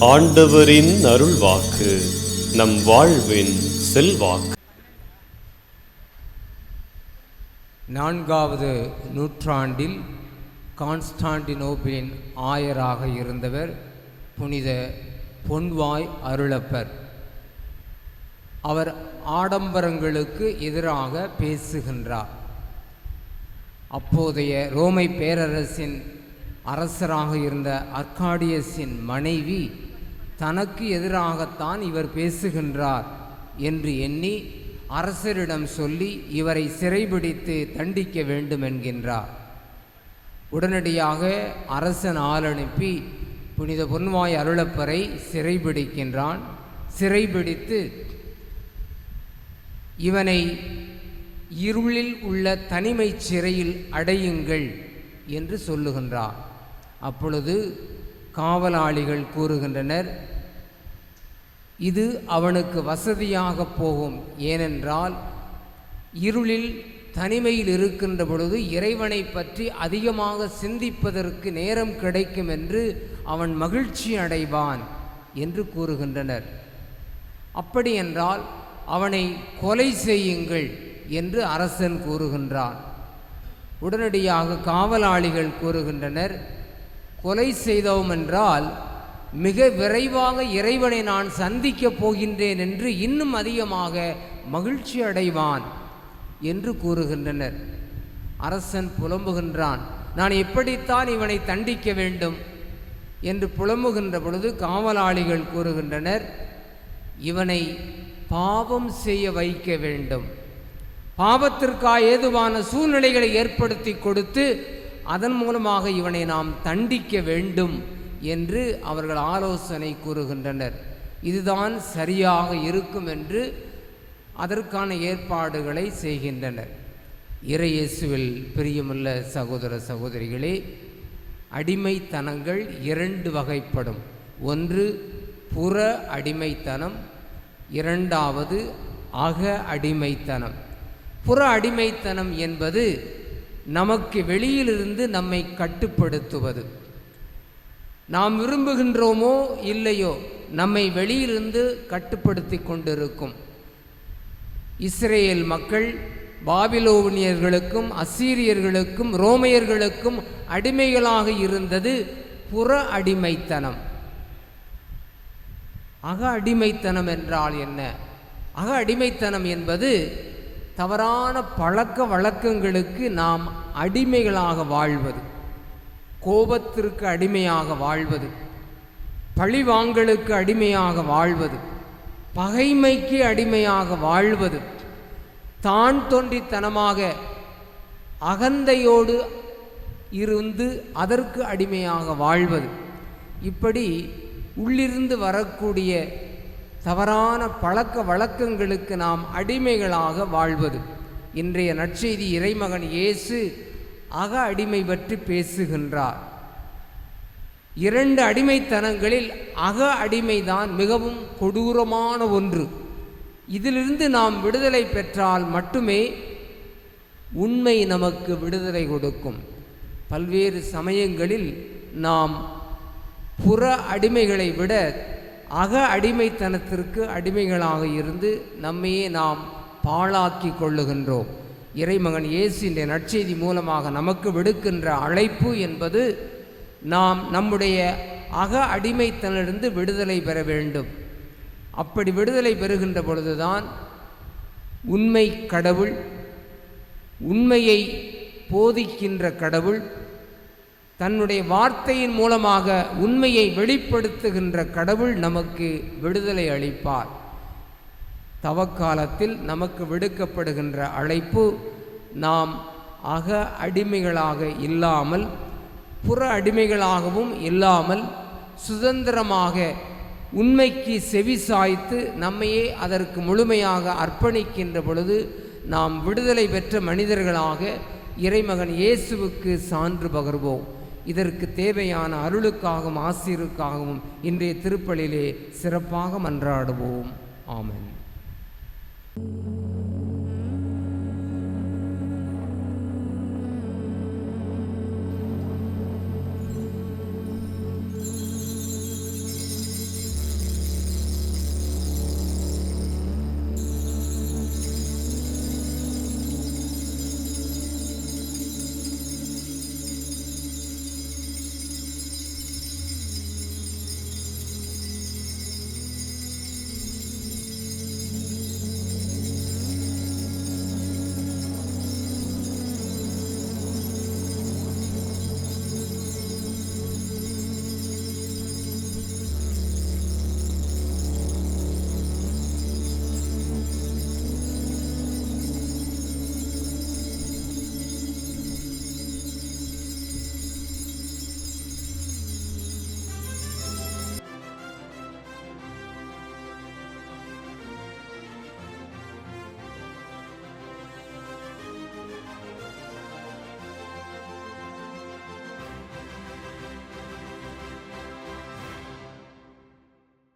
ஆண்டவரின் அருள்வாக்கு நம் வாழ்வின் செல்வாக்கு. நான்காவது நூற்றாண்டில் கான்ஸ்டாண்டினோபிளின் ஆயராக இருந்தவர் புனித பொன்வாய் அருளப்பர். அவர் ஆடம்பரங்களுக்கு எதிராக பேசுகின்றார். அப்போதைய ரோமை பேரரசின் அரசராக இருந்த அர்காடியஸின் மனைவி தனக்கு எதிராகத்தான் இவர் பேசுகின்றார் என்று எண்ணி அரசரிடம் சொல்லி இவரை சிறைபிடித்து தண்டிக்க வேண்டும் என்கின்றார். உடனடியாக அரசன் ஆளனுப்பி புனித பொன்வாய் அருளப்பரை சிறைபிடிக்கின்றான். சிறைபிடித்து இவனை இருளில் உள்ள தனிமை சிறையில் அடையுங்கள் என்று சொல்லுகின்றார். அப்பொழுது காவலாளிகள் கூறுகின்றனர். இது அவனுக்கு வசதியாக போகும். ஏனென்றால் இருளில் தனிமையில் இருக்கின்ற பொழுது இறைவனை பற்றி அதிகமாக சிந்திப்பதற்கு நேரம் கிடைக்கும் என்று அவன் மகிழ்ச்சி அடைவான் என்று கூறுகின்றனர். அப்படி என்றால் அவனை கொலை செய்யுங்கள் என்று அரசன் கூறுகின்றான். உடனடியாக காவலாளிகள் கூறுகின்றனர். கொலை செய்தோம் என்றால் மிக விரைவாக இறைவனை நான் சந்திக்கப் போகின்றேன் என்று இன்னும் அதிகமாக மகிழ்ச்சி அடைவான் என்று கூறுகின்றனர். அரசன் புலம்புகின்றான். நான் எப்படித்தான் இவனை தண்டிக்க வேண்டும்? என்று புலம்புகின்ற பொழுது காவலாளிகள் கூறுகின்றனர். இவனை பாவம் செய்ய வைக்க வேண்டும். பாவத்திற்காக ஏதுவான சூழ்நிலைகளை ஏற்படுத்தி கொடுத்து அதன் மூலமாக இவனை நாம் தண்டிக்க வேண்டும் என்று அவர்கள் ஆலோசனை கூறுகின்றனர். இதுதான் சரியாக இருக்கும் என்று அதற்கான ஏற்பாடுகளை செய்கின்றனர். இறையேசுவில் பிரியமுள்ள சகோதர சகோதரிகளே அடிமைத்தனங்கள் இரண்டு வகைப்படும். ஒன்று புற அடிமைத்தனம். இரண்டாவது அக அடிமைத்தனம். புற அடிமைத்தனம் என்பது நமக்கு வெளியிலிருந்து நம்மை கட்டுப்படுத்துவது. நாம் விரும்புகின்றோமோ இல்லையோ நம்மை வெளியிலிருந்து கட்டுப்படுத்தி கொண்டிருக்கும். இஸ்ரேல் மக்கள் பாபிலோனியர்களுக்கும் அசீரியர்களுக்கும் ரோமையர்களுக்கும் அடிமைகளாக இருந்தது புற அடிமைத்தனம். அக அடிமைத்தனம் என்றால் என்ன? அக அடிமைத்தனம் என்பது தவறான பழக்க வழக்கங்களுக்கு நாம் அடிமைகளாக வாழ்வது கோபத்திற்கு அடிமையாக வாழ்வது பழிவாங்கலுக்கு அடிமையாக வாழ்வது பகைமைக்கு அடிமையாக வாழ்வது தான் தோன்றித்தனமாக அகந்தையோடு இருந்து அதற்கு அடிமையாக வாழ்வது இப்படி உள்ளிருந்து வரக்கூடிய தவறான பழக்க வழக்கங்களுக்கு நாம் அடிமைகளாக வாழ்வது. இன்றைய நற்செய்தி இறைமகன் இயேசு அக அடிமை பற்றி பேசுகின்றார். இரண்டு அடிமைத்தனங்களில் அக அடிமைதான் மிகவும் கொடூரமான ஒன்று. இதிலிருந்து நாம் விடுதலை பெற்றால் மட்டுமே உண்மை நமக்கு விடுதலை கொடுக்கும். பல்வேறு சமயங்களில் நாம் புற அடிமைகளை விட அக அடிமைத்தனத்திற்கு அடிமைகளாக இருந்து நம்மையே நாம் பாழாக்கி கொள்ளுகின்றோம். இறைமகன் இயேசு இந்த நற்செய்தி மூலமாக நமக்கு விடுக்கின்ற அழைப்பு என்பது நாம் நம்முடைய அக அடிமைத்தனிலிருந்து விடுதலை பெற வேண்டும். அப்படி விடுதலை பெறுகின்ற பொழுதுதான் உண்மை கடவுள் உண்மையை போதிக்கின்ற கடவுள் தன்னுடைய வார்த்தையின் மூலமாக உண்மையை வெளிப்படுத்துகின்ற கடவுள் நமக்கு விடுதலை அளிப்பார். தவக்காலத்தில் நமக்கு விடுக்கப்படுகின்ற அழைப்பு நாம் அக அடிமைகளாக இல்லாமல் புற அடிமைகளாகவும் இல்லாமல் சுதந்திரமாக உண்மைக்கு செவி சாய்த்து நம்மையே அதற்கு முழுமையாக அர்ப்பணிக்கின்ற பொழுது நாம் விடுதலை பெற்ற மனிதர்களாக இறைமகன் இயேசுவுக்கு சான்று பகர்வோம். இதற்கு தேவையான அருளுக்காகவும் ஆசிரியருக்காகவும் இன்றைய திருப்பலிலே சிறப்பாக மன்றாடுவோம். ஆமன்.